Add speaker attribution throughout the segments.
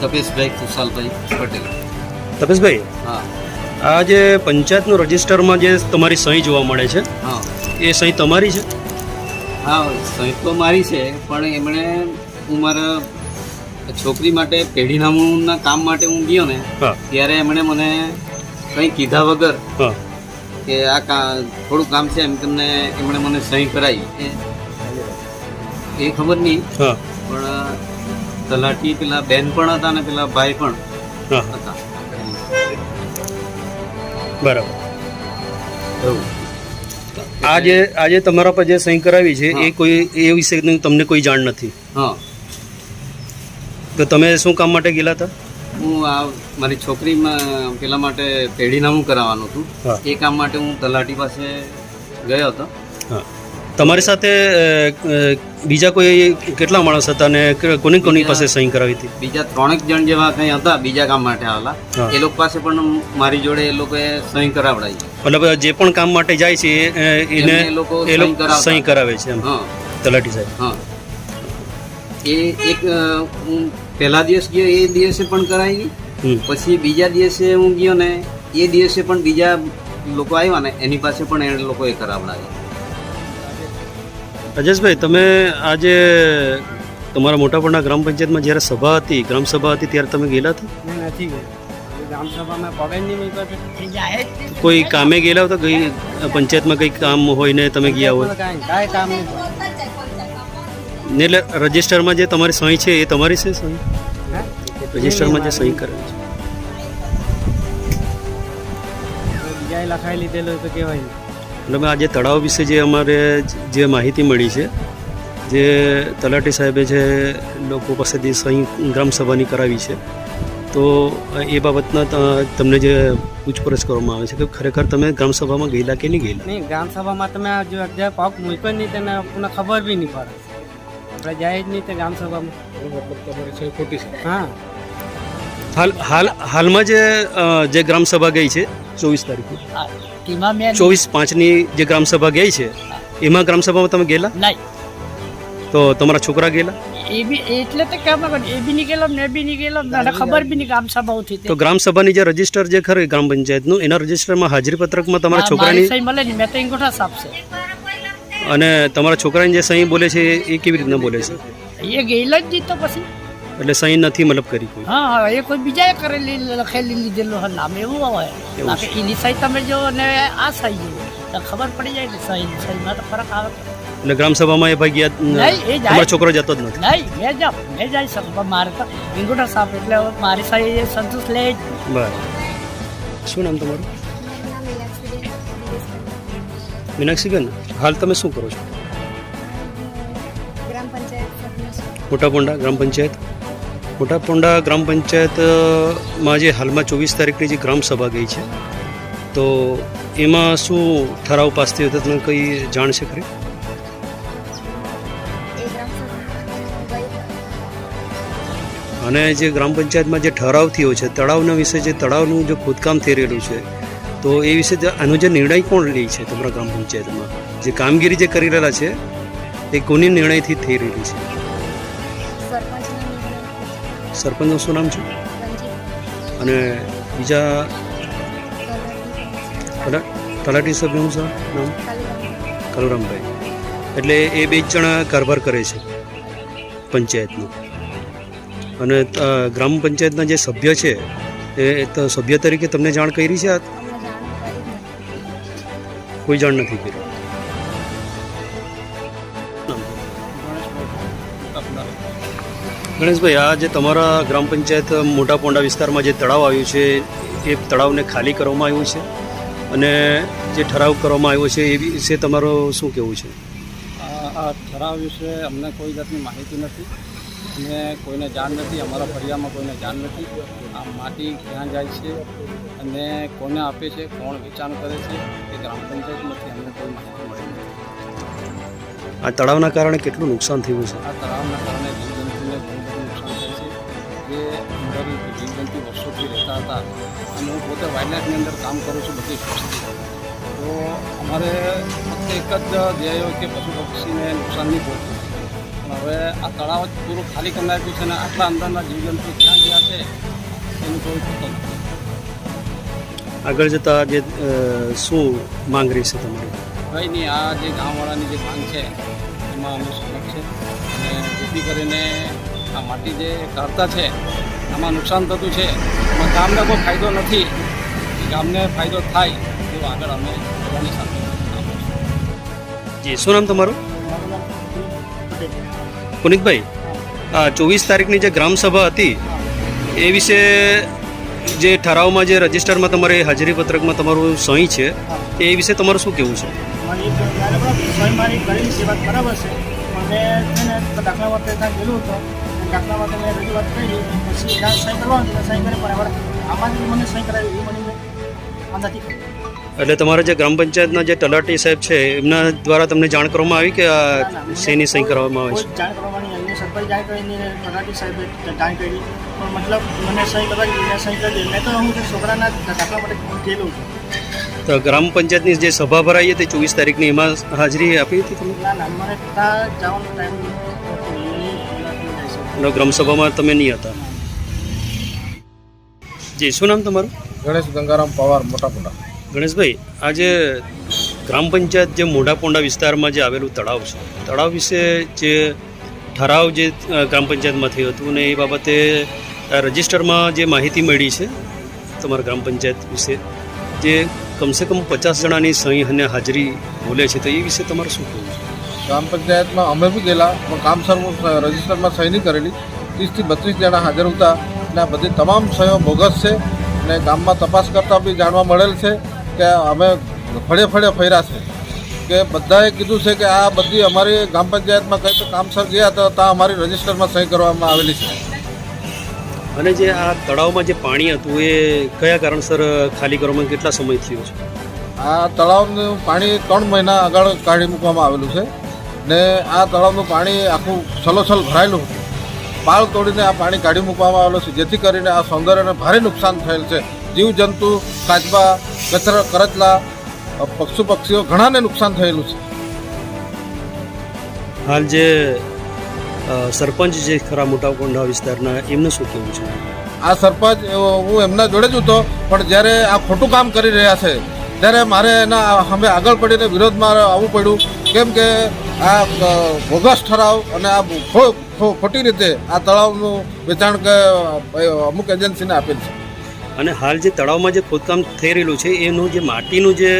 Speaker 1: તપેશભાઈ કુશાલભાઈ પટેલ.
Speaker 2: તપેશભાઈ?
Speaker 1: હા.
Speaker 2: આ જે પંચાયતનું રજિસ્ટરમાં જે તમારી સહી જોવા મળે છે
Speaker 1: હા.
Speaker 2: એ સહી તમારી છે?
Speaker 1: હા સહી તો મારી છે પણ એમણે હું મારા છોકરી માટે પેઢીનામુંના કામ માટે હું ગયો ને ત્યારે એમણે મને કંઈ કીધા વગર કે આ કા થોડું કામ છે એમ તમને એમણે મને સહી કરાવી. એ- એ ખબર નહીં પણ તલાટી પેલા બેન પણ હતા ને પેલા ભાઈ પણ હતા.
Speaker 2: બરાબર. આજે આજે તમારા પર જે સહી કરાવી છે એ કોઈ એ વિશે તમને કોઈ જાણ નથી?
Speaker 1: હા.
Speaker 2: તો તમે શું કામ માટે ગયેલા હતા?
Speaker 1: હું આ મારી છોકરીમાં પેલા માટે પેઢીનામું કરાવવાનું હતું. એ કામ માટે હું તલાટી પાસે ગયો હતો.
Speaker 2: હા. તમારી સાથે બીજા કોઈ કેટલા માણસ હતા અને કોને કોની પાસે સહી કરાવી હતી?
Speaker 1: બીજા ત્રણેક જણ જેવા કંઈ હતા બીજા કામ માટે આવેલા. એ લોકો પાસે પણ મારી જોડે એ લોકોએ સહી કરાવડાવી.
Speaker 2: મતલબ જે પણ કામ માટે જાય છે એને
Speaker 1: એ લોકો સહી
Speaker 2: કરાવે છે તલાટી સાહેબ.
Speaker 1: હા. એ એક હું પહેલા દિવસ ગયો એ દિવસે પણ કરાવી. પછી બીજા દિવસે હું ગયો ને એ દિવસે પણ બીજા લોકો આવ્યા ને એની પાસે પણ એ લોકોએ કરાવડાવી.
Speaker 2: રાજેશભાઈ તમે આજે તમારા મોટાપણના ગ્રામ પંચાયતમાં જ્યારે સભા હતી ગ્રામ સભા હતી ત્યારે તમે ગયેલા હતા
Speaker 3: નથી ગયો
Speaker 2: કોઈ કામે ગયેલા હતા કઈ પંચાયતમાં કંઈ કામ હોય ને તમે ગયા હોય
Speaker 3: કાંઈ કાંઈ કામ
Speaker 2: ને એટલે રજિસ્ટરમાં જે તમારી સહી છે એ તમારી છે સહી? રજિસ્ટરમાં જે સહી કરે છે
Speaker 3: લખાઈ લીધેલો તો કહેવાય
Speaker 2: એટલે આજે તળાવ વિશે જે અમારે જે માહિતી મળી છે જે તલાટી સાહેબે જે લોકો પાસેથી સહી ગ્રામસભાની કરાવી છે તો એ બાબતના તમને જે પૂછપરછ કરવામાં આવે છે કે ખરેખર તમે ગ્રામસભામાં ગયેલા કે નહીં ગયેલા?
Speaker 3: નહીં ગ્રામસભામાં તમે આ જો અત્યારે પગ મૂક્યો નહીં તેને આપણને ખબર બી નહીં પડે. આપણે જાય જ નહીં તે ગ્રામસભામાં હા.
Speaker 2: હાલ હાલ હાલમાં જે જે ગ્રામસભા ગઈ છે ચોવીસ તારીખે
Speaker 4: તેમાં મેં
Speaker 2: ચોવીસ પાંચની જે ગ્રામસભા ગઈ છે એમાં ગ્રામસભામાં તમે ગયેલા?
Speaker 4: નહીં.
Speaker 2: તો તમારા છોકરા ગયેલા?
Speaker 4: એ બી એટલે તો કેમ એ બી નહીં ગયેલો ને બી નહીં ગયેલો મને ખબર બી નહીં ગામ સભા
Speaker 2: તો ગ્રામસભાની જે રજિસ્ટર જે ખરી ગ્રામ પંચાયતનું એના રજિસ્ટરમાં હાજરી પત્રકમાં તમારા છોકરાની
Speaker 4: સહી મળે ને મેં તો અંગૂઠા સાફ છે.
Speaker 2: અને તમારા છોકરાની જે સહી બોલે છે એ કેવી રીતના બોલે છે?
Speaker 4: એ ગયેલો જ નહીં તો પછી.
Speaker 2: એટલે સહી નથી મતલબ કરી કોઈ.
Speaker 4: હા હા એ કોઈ બીજાએ કરેલી લખેલી લીધેલું હોય નામ એવું હોય. બાકી એની સહી તમે જો ને આ સહી જો. તો ખબર પડી જાય કે સહી સહીમાં તો ફરક આવે.
Speaker 2: એટલે ગ્રામસભામાં એ ભાઈ ગયા
Speaker 4: એ જાય.
Speaker 2: તમારો છોકરો જતો જ નથી.
Speaker 4: નહીં મેં જાઉં મેં જઈ શકું પણ મારે તો અંગૂઠા સાફ એટલે હવે મારી સહી એ સંતોષ લે જ.
Speaker 2: બરાબર. શું નામ તમારું? મીનાક્ષીબેન હાલ તમે શું કરો છો?
Speaker 5: મોટા
Speaker 2: પોંડા ગ્રામ પંચાયત? મોટાપોંડા ગ્રામ પંચાયતમાં જે હાલમાં ચોવીસ તારીખની જે ગ્રામ સભા ગઈ છે, તો એમાં શું ઠરાવ પાસ થયો હતો તમને કંઈ જાણ છે ખરી? અને જે ગ્રામ પંચાયતમાં જે ઠરાવ થયો છે, તળાવના વિશે જે તળાવનું જે ખોદકામ થઈ રહેલું છે, તો એ વિશે આનો જે નિર્ણય કોણ લે છે તમારા ગ્રામ પંચાયતમાં? જે કામગીરી જે કરી રહેલા છે, એ કોની નિર્ણયથી થઈ રહેલી છે?
Speaker 5: સરપંચનું
Speaker 2: શું નામ છે? અને બીજા
Speaker 5: તલાટી
Speaker 2: તલા- સભ્યનું શું નામ? કલુરામભાઈ. એટલે એ બે જણા કારભાર કરે છે પંચાયતનો. અને ગ્રામ પંચાયતના જે સભ્ય છે એ સભ્ય તરીકે તમને જાણ કરી છે કોઈ જાણ નથી કરી? ગણેશભાઈ આ જે તમારા ગ્રામ પંચાયત મોટા પોંડા વિસ્તારમાં જે તળાવ આવ્યું છે એ તળાવને ખાલી કરવામાં આવ્યું છે? અને જે ઠરાવ કરવામાં આવ્યો છે એ વિશે તમારું શું કહેવું છે?
Speaker 3: આ ઠરાવ વિશે અમને કોઈ જાતની માહિતી નથી. અને કોઈને જાણ નથી અમારા ફળિયામાં કોઈને જાણ નથી. આ માટી ક્યાં જાય છે અને કોને આપે છે કોણ વેચાણ કરે છે એ ગ્રામ પંચાયતમાંથી અમને કોઈ માહિતી મળી નથી.
Speaker 2: આ તળાવના કારણે કેટલું નુકસાન થયું છે?
Speaker 3: આ તળાવના કારણે થાય અંદર જીવજંતુ વર્ષોથી રહેતા હતા અને હું પોતે વાઇલ્ડલાઇફની અંદર કામ કરું છું બધી તો અમારે ફક્ત એક જ ધ્યેય કે પશુ પક્ષીને નુકસાન નહીં પહોંચે. પણ હવે આ તળાવ જ પૂરું ખાલી કરી નાખ્યું છે અને આટલા અંદરના જીવજંતુ ક્યાં ગયા છે એનું કોઈ નથી.
Speaker 2: આગળ જતાં જે શું માંગ છે તમારી?
Speaker 3: કંઈ નહીં આ જે ગામવાળાની જે માંગ છે એમાં અમે સહમત છે. અને જેથી કરીને આ માટી જે કાઢતા છે, આમાં નુકસાન થતું છે. એમાં ગામને કોઈ ફાયદો નથી. ગામને ફાયદો થાય એવું આગળ અમે કરવાની સાથે
Speaker 2: જી શું નામ તમારું? પુનિતભાઈ, આ ચોવીસ તારીખની જે ગ્રામસભા હતી, એ વિશે જે ઠરાવમાં જે રજિસ્ટરમાં તમારે હાજરી પત્રકમાં તમારું સહી છે, એ વિશે તમારું શું કહેવું છે?
Speaker 6: સોય મારી કરેલી સેવા બરાબર છે. પણ મેં છે ને દાખલા માટે ત્યાં ગયેલું હતો. દાખલા માટે મેં રજૂઆત કરી. પછી ત્યાં સહી કરવાની હતી, સહી કરે પણ હવે આમાં મને સહી કરાવી એ મને આ નથી
Speaker 2: એટલે તમારા જે ગ્રામ પંચાયતના જે તલાટી સાહેબ છે એમના દ્વારા તમને જાણ કરવામાં આવી કે આ શેની સહી કરવામાં આવે
Speaker 6: છે? જાણ કરવાની એમને સરપંચ જાણ કરીને તલાટી સાહેબે જાણ કરી. પણ મતલબ મને સહી કરવા મેં સહી કરી મેં તો હું છોકરાના દાખલા માટે ગયેલું છું
Speaker 2: છે. તો ગ્રામ પંચાયતની જે સભા ભરાઈ હતી ચોવીસ તારીખની એમાં હાજરી આપી હતી તમે? ગ્રામસભામાં તમે નહીં હતા? જી શું નામ તમારું?
Speaker 7: ગણેશ ગંગારામ પવાર મોટાપુરા
Speaker 2: ગણેશભાઈ આજે ગ્રામ પંચાયત જે મોઢાપોંડા વિસ્તારમાં જે આવેલું તળાવ છે તળાવ વિશે જે ઠરાવ જે ગ્રામ પંચાયતમાં થયું હતું ને એ બાબતે રજિસ્ટરમાં જે માહિતી મળી છે તમારા ગ્રામ પંચાયત વિશે જે કમસે કમ પચાસ જણાની સહી અને હાજરી બોલે છે તો એ વિશે તમારું શું કહેવું
Speaker 7: ગ્રામ પંચાયતમાં અમે બી ગયેલા, પણ કામસર રજીસ્ટરમાં સહી નહીં કરેલી. ત્રીસથી બત્રીસ જણા હાજર હતા અને આ બધી તમામ સહીઓ બોગસ છે અને ગામમાં તપાસ કરતાં બી જાણવા મળેલ છે કે અમે ફળે ફળે ફર્યા છે. કે બધાએ કીધું છે કે આ બધી અમારી ગ્રામ પંચાયતમાં કંઈ કામસર ગયા હતા ત્યાં અમારી રજીસ્ટરમાં સહી કરવામાં આવેલી છે.
Speaker 2: અને જે આ તળાવમાં જે પાણી હતું એ કયા કારણસર ખાલી કરવામાં કેટલા સમય થયો છે?
Speaker 7: આ તળાવનું પાણી ત્રણ મહિના આગળ કાઢી મૂકવામાં આવેલું છે ને આ તળાવનું પાણી આખું છલોછલ ભરાયેલું હતું. પાળ તોડીને આ પાણી કાઢી મૂકવામાં આવેલું છે જેથી કરીને આ સૌંદર્યને ભારે નુકસાન થયેલ છે. જીવજંતુ કાચબા કચરા કરચલા પશુ પક્ષીઓ ઘણાને નુકસાન થયેલું છે.
Speaker 2: હાલ જે સરપંચ જે ખરા મોટા કોંઢા વિસ્તારના એમનું શું કહેવું છે?
Speaker 7: આ સરપંચ હું એમના જોડે જ હતો પણ જ્યારે આ ખોટું કામ કરી રહ્યા છે ત્યારે મારે એના અમે આગળ પડીને વિરોધમાં આવવું પડ્યું. કેમ કે આ બોગસ ઠરાવ અને આ ખોટી રીતે આ તળાવનું વેચાણ કે અમુક એજન્સીને આપેલ છે.
Speaker 2: અને હાલ જે તળાવમાં જે ખોદકામ થઈ રહેલું છે એનું જે માટીનું જે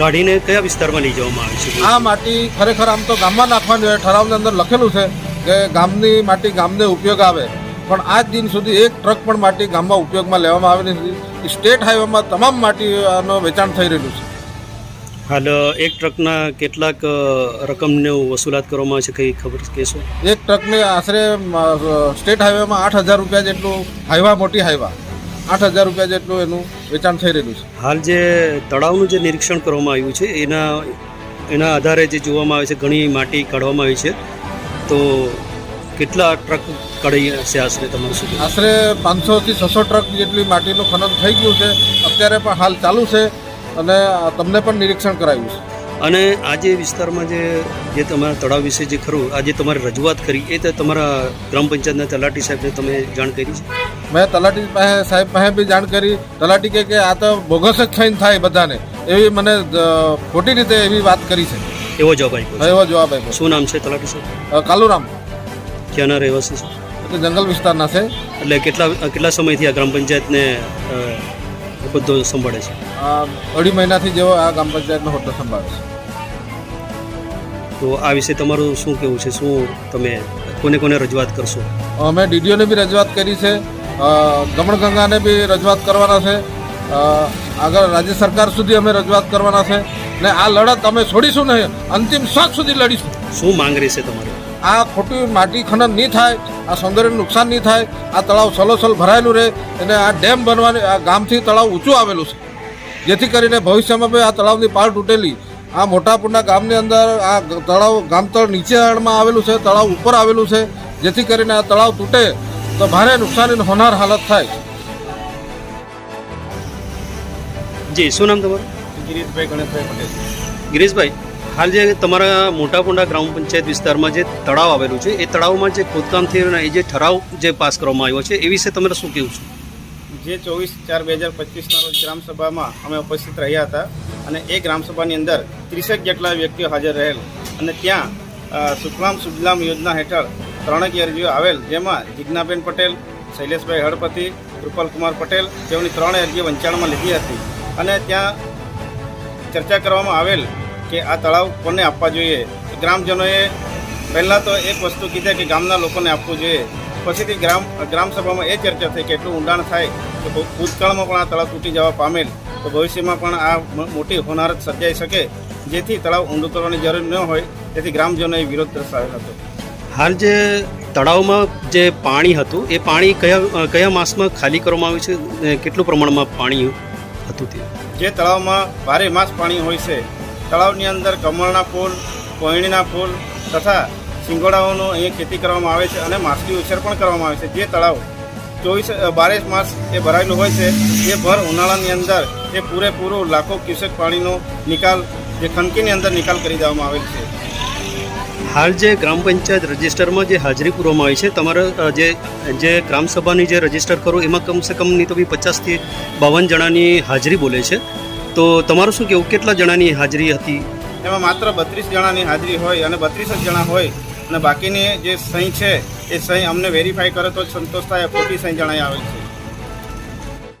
Speaker 2: કાઢીને કયા વિસ્તારમાં લઈ જવામાં આવે છે?
Speaker 7: આ માટી ખરેખર આમ તો ગામમાં નાખવાની ઠરાવની અંદર લખેલું છે કે ગામની માટી ગામને ઉપયોગ આવે. પણ આજ દિન સુધી એક ટ્રક પણ માટી ગામમાં ઉપયોગમાં લેવામાં આવેલી નથી. સ્ટેટ હાઈવેમાં તમામ માટીનું વેચાણ થઈ રહ્યું છે.
Speaker 2: હાલ એક ટ્રકના કેટલાક રકમને રકમનો વસૂલાત કરવામાં આવે છે કંઈ ખબર કહેશો
Speaker 7: એક ટ્રકને આશરે સ્ટેટ હાઈવેમાં આઠ હજાર રૂપિયા જેટલું હાઈવા મોટી હાઈવા. આઠ હજાર રૂપિયા જેટલું એનું વેચાણ થઈ રહેલું છે.
Speaker 2: હાલ જે તળાવનું જે નિરીક્ષણ કરવામાં આવ્યું છે એના એના આધારે જે જોવામાં આવે છે ઘણી માટી કાઢવામાં આવી છે. તો કેટલા ટ્રક કાઢી હશે આશરે તમારું શું
Speaker 7: આશરે પાંચસોથી છસો ટ્રક જેટલી માટીનું ખનન થઈ ગયું છે. અત્યારે પણ હાલ ચાલુ છે અને તમને પણ નિરીક્ષણ કરાવ્યું છે.
Speaker 2: અને આજે વિસ્તારમાં જે જે તમારા તળાવ વિશે જે ખરું આજે તમારે રજૂઆત કરી એ તો તમારા ગ્રામ પંચાયતના તલાટી સાહેબને તમે જાણ કરી છે?
Speaker 7: મેં તલાટી પાસે સાહેબ પાસે બી જાણ કરી. તલાટી કહે કે આ તો બોગસ જ થઈને થાય બધાને. એવી મને ખોટી રીતે એવી વાત કરી છે.
Speaker 2: એવો જવાબ આપ્યો
Speaker 7: એવો જવાબ આપ્યો
Speaker 2: શું નામ છે તલાટી સાહેબ?
Speaker 7: કાલુરામ.
Speaker 2: ક્યાંના રહેવાસી છે?
Speaker 7: એટલે જંગલ વિસ્તારના છે.
Speaker 2: એટલે કેટલા કેટલા સમયથી આ ગ્રામ પંચાયતને અ, હોદ્દો સંભાળે છે.
Speaker 7: અઢી મહિનાથી જેવો આ ગ્રામ પંચાયતનો હોદ્દો સંભાળે છે.
Speaker 2: તો આ વિશે તમારું શું કહેવું છે? શું તમે કોને કોને રજૂઆત કરશો?
Speaker 7: અમે ડીડીઓને બી રજૂઆત કરી છે. દમણગંગાને બી રજૂઆત કરવાના છે. આગળ રાજ્ય સરકાર સુધી અમે રજૂઆત કરવાના છે. ને આ લડત અમે છોડીશું નહીં. અંતિમ શ્વાસ સુધી લડીશું.
Speaker 2: શું માંગ રહેશે તમારી?
Speaker 7: આ ખોટી માટી ખનન નહીં થાય. આ સૌંદર્યનું નુકસાન નહીં થાય આ તળાવ સલોસલ ભરાયેલું રહે અને આ ડેમ બનવાની આ ગામથી તળાવ ઊંચું આવેલું છે. જેથી કરીને ભવિષ્યમાં બી આ તળાવની પાળ તૂટેલી. આ મોટાપુરના ગામની અંદર આ તળાવ ગામતળ નીચે આડમાં આવેલું છે તળાવ ઉપર આવેલું છે. જેથી કરીને આ તળાવ તૂટે તો ભારે નુકસાની હોનાર હાલત થાય.
Speaker 2: જી શું નામ તમારું?
Speaker 3: ગિરીશભાઈ ગણેશભાઈ પટેલ.
Speaker 2: ગિરીશભાઈ હાલ જે તમારા મોટાપુંડા ગ્રામ પંચાયત વિસ્તારમાં જે તળાવ આવેલું છે, એ તળાવમાં જે ખોદકામ અને એ જે ઠરાવ જે પાસ કરવામાં આવ્યો છે, એ વિશે તમારે શું કહેવું છે?
Speaker 8: જે ચોવીસ ચાર બે હજાર પચીસના રોજ ગ્રામસભામાં અમે ઉપસ્થિત રહ્યા હતા અને એ ગ્રામસભાની અંદર ત્રીસેક જેટલા વ્યક્તિઓ હાજર રહેલ અને ત્યાં સુખલામ સુજલામ યોજના હેઠળ ત્રણેક અરજીઓ આવેલ, જેમાં જિજ્ઞાબેન પટેલ, શૈલેષભાઈ હળપતિ કૃપાલકુમાર પટેલ તેઓની ત્રણ અરજીઓ વંચાણમાં લીધી હતી. અને ત્યાં ચર્ચા કરવામાં આવેલ કે આ તળાવ કોને આપવા જોઈએ? ગ્રામજનોએ પહેલાં તો એક વસ્તુ કીધી કે ગામના લોકોને આપવું જોઈએ. પછીથી ગ્રામ ગ્રામસભામાં એ ચર્ચા થઈ કે એટલું ઊંડાણ થાય કે ભૂતકાળમાં પણ આ તળાવ તૂટી જવા પામેલ તો ભવિષ્યમાં પણ આ મોટી હોનારત સર્જાઈ શકે. જેથી તળાવ ઊંડું કરવાની જરૂર ન હોય તેથી ગ્રામજનોએ વિરોધ દર્શાવ્યો હતો.
Speaker 2: હાલ જે તળાવમાં જે પાણી હતું એ પાણી કયા કયા માસમાં ખાલી કરવામાં આવ્યું છે? કેટલું પ્રમાણમાં પાણી હતું તે?
Speaker 8: જે તળાવમાં ભારે માસ પાણી હોય છે તળાવની અંદર કમળના ફૂલ, કોયણીના ફૂલ તથા સિંગોડાઓનો અહીંયા ખેતી કરવામાં આવે છે અને માછલી ઉછેર પણ કરવામાં આવે છે. જે તળાવ ચોવીસ બારે માસ એ ભરાયેલું હોય છે, એ ભર ઉનાળાની અંદર એ પૂરેપૂરું લાખો ક્યુસેક પાણીનો નિકાલ, જે ખનકીની અંદર નિકાલ કરી દેવામાં આવેલ છે.
Speaker 2: હાલ જે ગ્રામ પંચાયત રજિસ્ટરમાં જે હાજરી પૂરવામાં આવી છે, તમારા જે જે ગ્રામસભાની જે રજિસ્ટર કરો, એમાં કમસે કમ નહીં તો બી પચાસથી બાવન જણાની હાજરી બોલે છે. તો તમારું શું કહેવું કેટલા જણાની હાજરી હતી?
Speaker 8: એમાં માત્ર બત્રીસ જણાની હાજરી હોય અને બત્રીસ જ જણા હોય અને બાકીની જે સહી છે, એ સહી અમને વેરીફાઈ કરે તો સંતોષ થાય ખોટી સહી જણાઈ આવે છે.